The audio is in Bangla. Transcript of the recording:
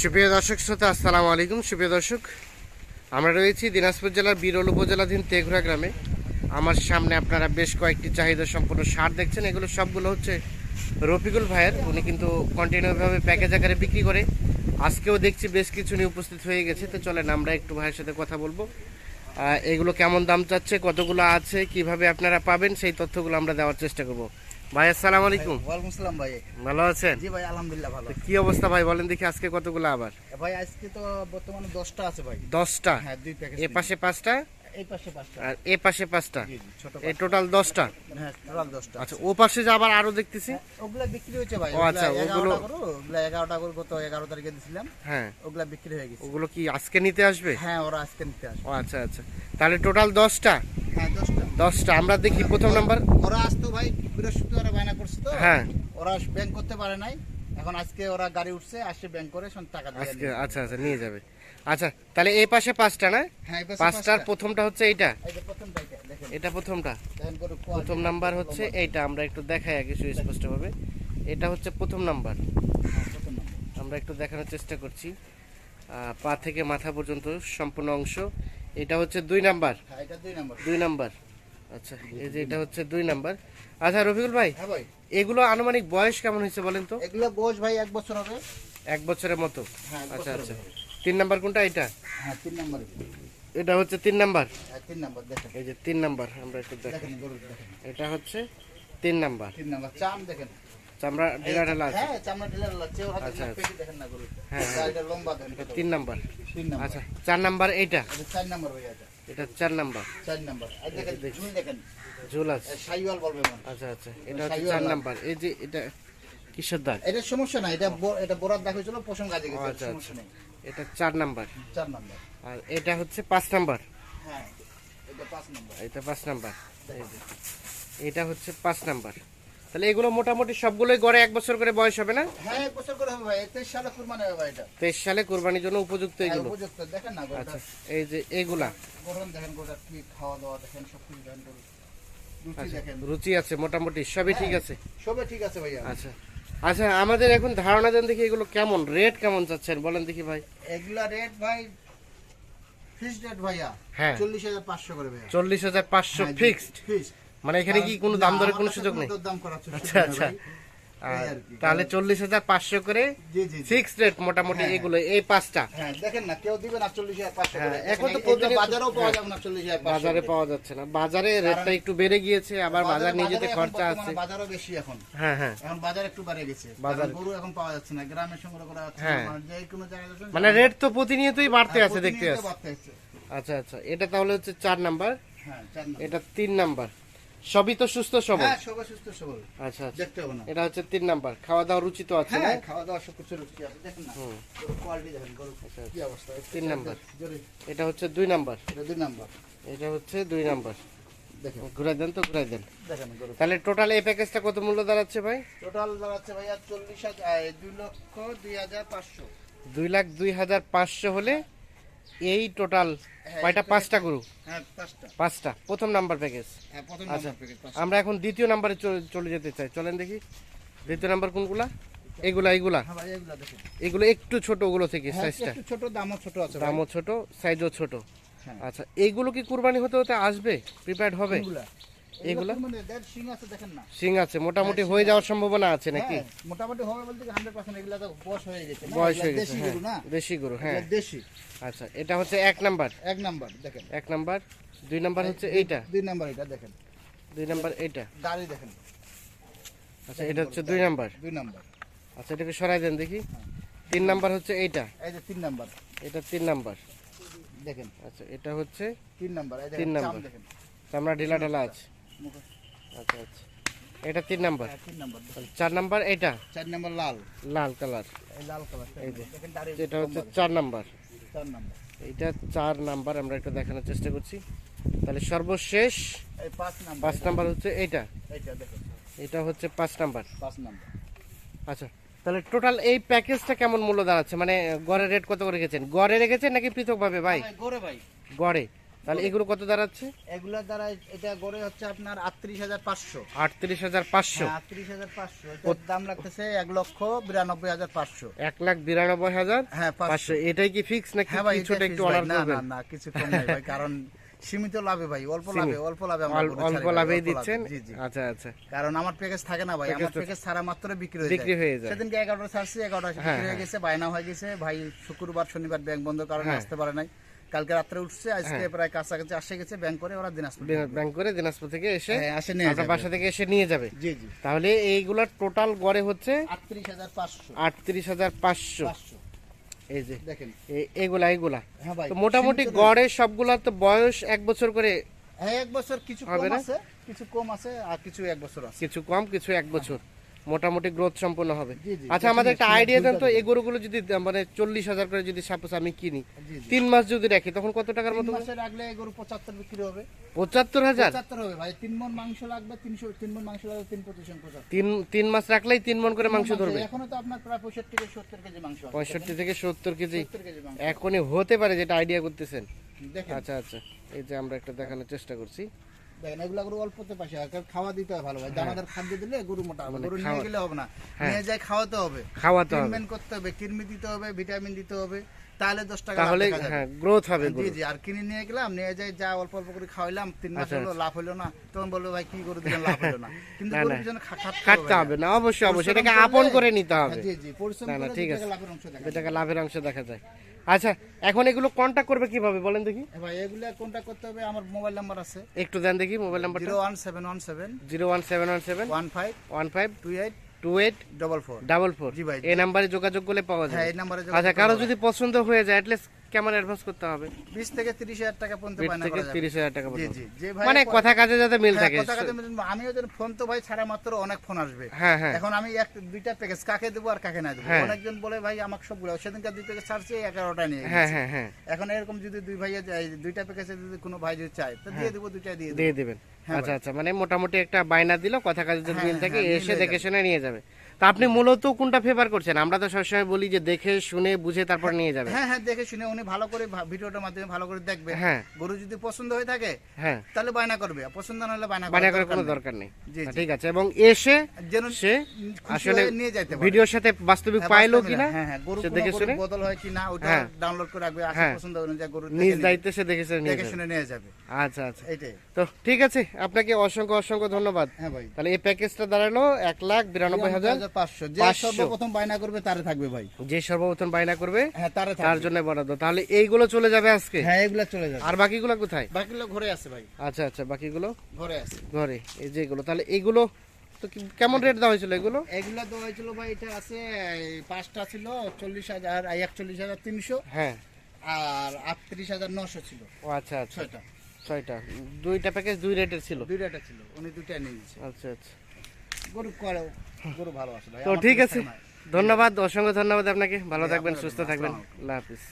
সুপ্রিয় দর্শক শ্রোতা, আসসালামু আলাইকুম। সুপ্রিয় দর্শক, আমরা রয়েছি দিনাজপুর জেলার বিরল উপজেলাধীন তেঘরা গ্রামে। আমার সামনে আপনারা বেশ কয়েকটি চাহিদা সম্পূর্ণ সার দেখছেন। এগুলো সবগুলো হচ্ছে রফিকুল ভাইয়ের। উনি কিন্তু কন্টিনিউভাবে প্যাকেজ আকারে বিক্রি করে। আজকেও দেখছি বেশ কিছু নিয়ে উপস্থিত হয়ে গেছে। তো চলেন আমরা একটু ভাইয়ের সাথে কথা বলব। এগুলো কেমন দাম চাচ্ছে কতগুলো আছে কীভাবে আপনারা পাবেন সেই তথ্যগুলো আমরা দেওয়ার চেষ্টা করব। ভাই আসসালামু আলাইকুম। ওয়ালাইকুম আসসালাম ভাই। ভালো আছেন? জি ভাই আলহামদুলিল্লাহ ভালো। কি অবস্থা ভাই বলেন দেখি আজকে কতগুলো আবার? ভাই আজকে তো বর্তমানে দশটা আছে ভাই। দশটা? হ্যাঁ দুই প্যাকেজ এ পাশে পাঁচটা? এই পাশে পাঁচটা। আর এ পাশে পাঁচটা? জি জি ছোট এই টোটাল দশটা? হ্যাঁ টোটাল দশটা। আচ্ছা ও পাশে যে আবার আরও দেখতেছি? ওগুলা বিক্রি হয়েছে ভাই। ও আচ্ছা, ওগুলো- ওগুলা এগারোটা করে গত এগারো তারিখে দিছিলাম। হ্যাঁ। ওগুলা বিক্রি হয়ে গেছে। ওগুলো কি আজকে নিতে আসবে? হ্যাঁ ওরা আজকে নিতে আসবে। ও আচ্ছা আচ্ছা। তাহলে টোটাল দশটা? হ্যাঁ দশটা। দশটা। আমরা দেখি প্রথম নাম্বার। ওরা আসতো ভাই বৃহস্পতিবারে বায়না করছে তো। হ্যাঁ। ওরা ব্যাংক করতে পারে নাই। এখন আজকে ওরা গাড়ি উঠছে আসছে ব্যাংক করে টাকা দিয়ে আজকে আচ্ছা আচ্ছা নিয়ে যাবে। আচ্ছা তাহলে এই পাশে পাঁচটা না? হ্যাঁ পাঁচটার প্রথমটা হচ্ছে এইটা? এটা, এটা প্রথমটা? প্রথম নাম্বার হচ্ছে এইটা আমরা একটু দেখাই আগে সুস্পষ্টভাবে এটা হচ্ছে প্রথম নাম্বার। হ্যাঁ, প্রথম নাম্বার। আমরা একটু দেখানোর চেষ্টা করছি। পা থেকে মাথা পর্যন্ত সম্পূর্ণ অংশ। এটা হচ্ছে দুই নাম্বার। হ্যাঁ এটা দুই নাম্বার। দুই নাম্বার। আচ্ছা এই যে এটা হচ্ছে দুই নাম্বার। আচ্ছা রফিকুল ভাই হ্যাঁ ভাই। এগুলো আনুমানিক বয়স কেমন হয়েছে বলেন তো? এগুলো বয়স ভাই এক বছর হবে। এক বছরের মতো? হ্যাঁ আচ্ছা আচ্ছা। তিন নাম্বার কোনটা এটা? হ্যাঁ তিন নাম্বার। এটা হচ্ছে তিন নাম্বার? হ্যাঁ তিন নাম্বার দেখেন। এই যে তিন নাম্বার আমরা একটু দেখেন এটা হচ্ছে তিন নাম্বার। তিন নাম্বার চাম দেখেন। চামড়া ঢিলা ঢালা আছে? হ্যাঁ চামড়া ঢিলার লাগছে ওর হাতে আচ্ছা, পেটি দেখেন না গরু হ্যাঁ এটা লম্বা দেখেন তিন নাম্বার। তিন নাম্বার। আচ্ছা চার নাম্বার এইটা? এটা চার নাম্বার ভাই এটা। এটা চার নাম্বার। চার নাম্বার। আর দেখেন ঝুল আছে। সাইওয়াল বলবে আচ্ছা আচ্ছা এটা হচ্ছে চার নাম্বার। এই যে এটা কিসের দাগ? এটা সমস্যা নাই এটা এটা দেখা হয়েছিল পোষণ গাছে গেছে আচ্ছা, সমস্যা নেই। এটা চার নাম্বার। চার নাম্বার। আর এটা হচ্ছে পাঁচ নাম্বার। হ্যাঁ এটা পাঁচ নাম্বার। এটা পাঁচ নাম্বার। এটা হচ্ছে পাঁচ নাম্বার। তাহলে এগুলো মোটামুটি সবগুলোই গড়ে এক বছর করে বয়স হবে না? হ্যাঁ এক বছর করে হবে ভাই তেইশ সালে কুরবানি হবে এটা। তেইশ সালে কোরবানির জন্য উপযুক্ত হ্যাঁ, এগুলো। উপযুক্ত দেখেন না আচ্ছা এই যে এগুলা। গরম দেখেন গোটা কি খাওয়া দাওয়া দেখেন সব কিছু দেখেন গরু রুচি আচ্ছা রুচি আছে মোটামুটি সবই ঠিক আছে? সবে ঠিক আছে ভাইয়া। আচ্ছা আচ্ছা আমাদের এখন ধারণা দেন দেখি এগুলো কেমন রেট কেমন চাচ্ছেন বলেন দেখি ভাই। এগুলা রেট ভাই ফিক্সড রেট ভাইয়া। হ্যাঁ। চল্লিশ হাজার পাঁচশো করে ভাইয়া। চল্লিশ হাজার পাঁচশো ফিক্সড ফিক্সড মানে এখানে কি কোনো দাম দরের কোনো সুযোগ নেই? দাম করার আচ্ছা আচ্ছা। তাহলে চল্লিশ হাজার পাঁচশো করে। ফিক্সড রেট মোটামুটি হ্যাঁ, এগুলো এই পাঁচটা। হ্যাঁ দেখেন না কেউ দিবে না চল্লিশ হাজার পাঁচশো হ্যাঁ, করে। এখন তো বাজারেও পাওয়া হ্যাঁ। যাবে না চল্লিশ বাজারে পাওয়া যাচ্ছে না। বাজারে রেটটা একটু বেড়ে গিয়েছে আবার বাজার নিয়ে যেতে খরচা আছে। বাজারও বেশি এখন। হ্যাঁ হ্যাঁ। এখন বাজার একটু বেড়ে গেছে। বাজার- গরু এখন পাওয়া যাচ্ছে না গ্রামে সংগ্রহ করা যাচ্ছে হ্যাঁ। মানে যে কোনো জায়গায় মানে রেট তো প্রতিনিয়তই বাড়তে হ্যাঁ, আছে দেখতে আছে। আছে। আচ্ছা আচ্ছা এটা তাহলে হচ্ছে চার নাম্বার। হ্যাঁ চার নাম্বার। এটা তিন নাম্বার। সবই তো সুস্থ সবল? হ্যাঁ সবাই সুস্থ সবল। আচ্ছা আচ্ছা। দেখতে হবে না। এটা হচ্ছে তিন নাম্বার। খাওয়া দাওয়া রুচি তো আছে না হ্যাঁ খাওয়া দাওয়া সব কিছু রুচি আছে। দেখেন না কোয়ালিটি দেখেন গরু আচ্ছা, কি অবস্থা? তিন নাম্বার। এটা হচ্ছে দুই নাম্বার। এটা দুই নাম্বার। এটা হচ্ছে দুই নাম্বার। দেখেন। ঘুরাই দেন তো ঘুরাই দেন। দেখেন তাহলে টোটাল এই প্যাকেজটা কত মূল্য দাঁড়াচ্ছে ভাই? টোটাল দাঁড়াচ্ছে ভাইয়া চল্লিশ হাজার এই লক্ষ হাজার পাঁচশো। দুই লাখ দুই হাজার পাঁচশো হলে এই টোটাল হ্যাঁ, কয়টা? পাঁচটা গরু? হ্যাঁ পাঁচটা। প্রথম নাম্বার প্যাকেজ হ্যাঁ আচ্ছা প্যাকেট পাঁচটা। আমরা এখন দ্বিতীয় নাম্বারে চলে- যেতে চাই। চলেন দেখি। দ্বিতীয় নাম্বার কোনগুলা? এগুলা এগুলা? এগুলা একটু ছোট ওগুলো থেকে সাইজটা ছোট দামও ছোট আছে। দামও ছোট সাইজও ছোট। আচ্ছা এগুলো কি কুরবানি হতে হতে আসবে? প্রিপেয়ার্ড হবে? এগুলা? সিং আছে আছে মোটামুটি হয়ে যাওয়ার সম্ভাবনা আছে নাকি? হ্যাঁ, মোটামুটি হবে বলতে হান্ড্রেড পার্সেন্ট এগুলা তো বয়স হয়ে গেছে বয়স হয়ে গেছে দেশি হ্যাঁ। গরু না? দেশি গরু হ্যাঁ। দেশি। আচ্ছা এটা হচ্ছে এক নাম্বার। এক নাম্বার দেখেন। এক নাম্বার দুই নাম্বার হচ্ছে এইটা? দুই নাম্বার এটা দেখেন। দুই নাম্বার এইটা? দাড়ি দেখেন। আচ্ছা এটা হচ্ছে দুই নাম্বার। দুই নাম্বার। আচ্ছা এটাকে সরাই দেন দেখি। তিন নাম্বার হচ্ছে এইটা? এই যে তিন নাম্বার। এটা তিন নাম্বার। দেখেন। আচ্ছা এটা হচ্ছে তিন নাম্বার তিন নাম্বার। দেখেন। চামড়া ঢিলা ঢালা আছে। আচ্ছা আচ্ছা। এটা তিন নাম্বার? হ্যাঁ। চার নাম্বার এটা? চার নাম্বার লাল। লাল কালার। লাল কালার এই যে। এটা হচ্ছে চার নাম্বার। চার নাম্বার। এইটা চার নাম্বার আমরা একটু দেখানোর চেষ্টা করছি। তাহলে সর্বশেষ পাঁচ নাম্বার। হচ্ছে এটা। হচ্ছে পাঁচ নাম্বার। পাঁচ নাম্বার। আচ্ছা তাহলে টোটাল এই প্যাকেজটা কেমন মূল্য দাঁড়াচ্ছে? মানে গড়ে রেট কত করে রেখেছেন? গড়ে রেখেছেন নাকি পৃথকভাবে ভাই? ভাই, গোরে ভাই। গড়ে। তাহলে এগুলো কত দাঁড়াচ্ছে? দ্বারা এটা গড়ে হচ্ছে আপনার আটত্রিশ হাজার পাঁচশো। আটত্রিশ হাজার পাঁচশো? আটত্রিশ হাজার পাঁচশো। দাম লাগতেছে এক লক্ষ বিরানব্বই হাজার পাঁচশো। এক লাখ বিরানব্বই হাজার হ্যাঁ পাঁচশো। পাঁচশো। এটাই কি ফিক্স নাকি হ্যাঁ ভাই কিছুটা একটু অর্ডার না না না কিছু কম নাই ভাই কারণ সীমিত লাভে ভাই অল্প লাভে অল্প লাভে অল্প দিচ্ছেন লাভে। জি আচ্ছা আচ্ছা। কারণ আমার প্যাকেজ থাকে না ভাই আমার প্যাকেজ ছাড়া মাত্র বিক্রি হয়ে বিক্রি যায়। হয়ে যায়। সেদিনকে এগারোটা ছাড়ছি এগারোটা হ্যাঁ, বিক্রি হয়ে। গেছে বায়না হয়ে গেছে। ভাই শুক্রবার শনিবার ব্যাংক বন্ধ কারণে হ্যাঁ। আসতে পারে নাই। কালকে রাত্রে উঠছে আজকে প্রায় কাছাকাছি আসে গেছে ব্যাংক করে ওরা দিনাজপুর ব্যাংক করে দিনাজপুর থেকে এসে হ্যাঁ, আসে নিয়ে যাবে। বাসা থেকে এসে নিয়ে যাবে। জি জি। তাহলে এইগুলোর টোটাল গড়ে হচ্ছে আটত্রিশ হাজার পাঁচশো। আটত্রিশ হাজার পাঁচশো। পাঁচশো। এই যে দেখেন। এ- এগুলা এগুলা। হ্যাঁ তো মোটামুটি গড়ে সবগুলা তো বয়স এক বছর করে হ্যাঁ এক বছর কিছু কম? আছে কিছু কম আছে আর কিছু এক বছর আছে। কিছু কম কিছু এক বছর। মোটামুটি গ্রোথ সম্পূর্ণ হবে। আচ্ছা আমাদের একটা আইডিয়া দেন তো এই গরুগুলো যদি মানে চল্লিশ হাজার করে যদি সাপোজ আমি কিনি তিন মাস যদি রাখি তখন কত টাকার মতো মাসে রাখলে গরু পঁচাত্তর বিক্রি হবে। পঁচাত্তর হাজার? হবে ভাই তিন মন মাংস লাগবে তিনশো তিন মন মাংস লাগবে তিন তিন তিন মাস রাখলেই তিন মন করে মাংস ধরবে? এখনও তো আপনার প্রায় পঁয়ষট্টি থেকে সত্তর কেজি মাংস পঁয়ষট্টি থেকে সত্তর কেজি? এখনই হতে পারে যেটা আইডিয়া করতেছেন। আচ্ছা আচ্ছা এই যে আমরা একটা দেখানোর চেষ্টা করছি। দেখেন এগুলা গরু অল্পতে পাশে আর খাওয়া দিতে হয় ভালো ভাই দানাদার খাদ্য দিলে গরু মোটা হবে গরু নিয়ে গেলে হবে না। হ্যাঁ। নিয়ে যায় খাওয়াতে হবে। খাওয়াতে হবে। করতে হবে কৃমি দিতে হবে ভিটামিন দিতে হবে। তাহলে 10 টাকা তাহলে হ্যাঁ গ্রোথ হবে হ্যাঁ, জি জি আর কিনে নিয়ে গেলাম নিয়ে যাই যা অল্প অল্প করে খাওয়াইলাম তিন মাস আচ্ছা, হলো আচ্ছা। লাভ হলো না তখন বলব ভাই কি করে দিলেন লাভ হলো না? কিন্তু গরুর পিছনে কাটতে হবে না। অবশ্যই অবশ্যই। এটাকে আপন করে নিতে হবে। হ্যাঁ, জি জি পরিশ্রম করে ঠিক আছে। লাভের অংশ দেখা যায়। লাভের অংশ দেখা যায়। আচ্ছা এখন এগুলো কন্টাক্ট করবে কীভাবে বলেন দেখি। ভাই এগুলো কন্টাক্ট করতে হবে আমার মোবাইল নাম্বার আছে। একটু দেন দেখি mobile number one five one five two eight two eight double four double four জি ভাই, এই নাম্বারে যোগাযোগ করলে পাওয়া যায় এই নাম্বারে আচ্ছা কারও যদি পছন্দ হয়ে যায় অ্যাটলিস্ট কেমন অ্যাডভান্স করতে হবে? বিশ থেকে তিরিশ হাজার টাকা পর্যন্ত বায়না করা যাবে। তিরিশ হাজার টাকা পর্যন্ত। জি ভাই মানে কথা কাজে যাতে মিল হ্যাঁ, থাকে। কথা কথা আমিও যেন ফোন তো ভাই ছাড়া মাত্র অনেক ফোন আসবে। হ্যাঁ হ্যাঁ। এখন আমি এক দুইটা প্যাকেজ কাকে দেবো আর কাকে না দেবো। অনেকজন বলে ভাই আমাকে সবগুলো দুই প্যাকেজ ছাড়ছে এগারোটা নিয়ে হ্যাঁ হ্যাঁ হ্যাঁ। এখন এরকম যদি দুই ভাইয়া যায় দুইটা প্যাকেজে যদি কোনো ভাই যদি চায় তো দিয়ে দেবো দুইটা দিয়ে দিয়ে দিবেন। আচ্ছা আচ্ছা মানে মোটামুটি একটা বায়না দিল কথা কাজে যদি মিল থাকে এসে দেখে শুনে নিয়ে যাবে। তা আপনি মূলত কোনটা ফেভার করছেন? আমরা তো সবসময় বলি যে দেখে শুনে বুঝে তারপর নিয়ে যাবে। হ্যাঁ হ্যাঁ দেখে শুনে উনি ভালো করে ভিডিওটার মাধ্যমে ভালো করে দেখবে হ্যাঁ। গরু যদি পছন্দ হয়ে থাকে হ্যাঁ। তাহলে বায়না করবে। পছন্দ না হলে বায়না বায়না করার কোনো দরকার নেই। হ্যাঁ। ঠিক আছে। এবং এসে যেন সে আসলে নিয়ে যাইতে পারে। ভিডিওর সাথে বাস্তবিক হ্যাঁ, পাইলো কিনা হ্যাঁ হ্যাঁ গরু দেখে শুনে। বদল হয় কিনা ওটা হ্যাঁ। ডাউনলোড করে রাখবে। আসে হ্যাঁ। পছন্দ অনুযায়ী গরু নিজ দায়িত্বে সে দেখে শুনে নিয়ে দেখে শুনে নিয়ে যাবে। আচ্ছা আচ্ছা। এটাই তো ঠিক আছে আপনাকে অসংখ্য অসংখ্য ধন্যবাদ। হ্যাঁ ভাই। তাহলে এই প্যাকেজটা দাঁড়াল এক লাখ বিরানব্বই হাজার। পাঁচশো। যে সর্বপ্রথম বায়না করবে তারে থাকবে ভাই। যে সর্বপ্রথম বায়না করবে হ্যাঁ তারে তার জন্য বরাদ্দ। তাহলে এইগুলো চলে যাবে আজকে? হ্যাঁ এগুলা চলে যাবে। আর বাকিগুলো কোথায়? বাকিগুলো ঘরে আছে ভাই। আচ্ছা আচ্ছা বাকিগুলো? ঘরে আছে। ঘরে এই যে এগুলো। তাহলে এইগুলো তো কেমন রেট দেওয়া হয়েছিল এগুলো? এগুলা তো হয়েছিল ভাই এটা আছে পাঁচটা ছিল চল্লিশ হাজার একচল্লিশ হাজার তিনশো। হ্যাঁ। আর আটত্রিশ হাজার নশো ছিল। ও আচ্ছা আচ্ছা। ছয়টা। ছয়টা। দুইটা প্যাকেজ দুই রেটের ছিল? দুইটা ছিল। উনি দুইটা নিয়ে নিয়েছে। আচ্ছা আচ্ছা। গরু করে গরু ভালো আছে তো ঠিক আছে। ধন্যবাদ অসংখ্য ধন্যবাদ আপনাকে। ভালো থাকবেন সুস্থ থাকবেন। আল্লাহ হাফিজ।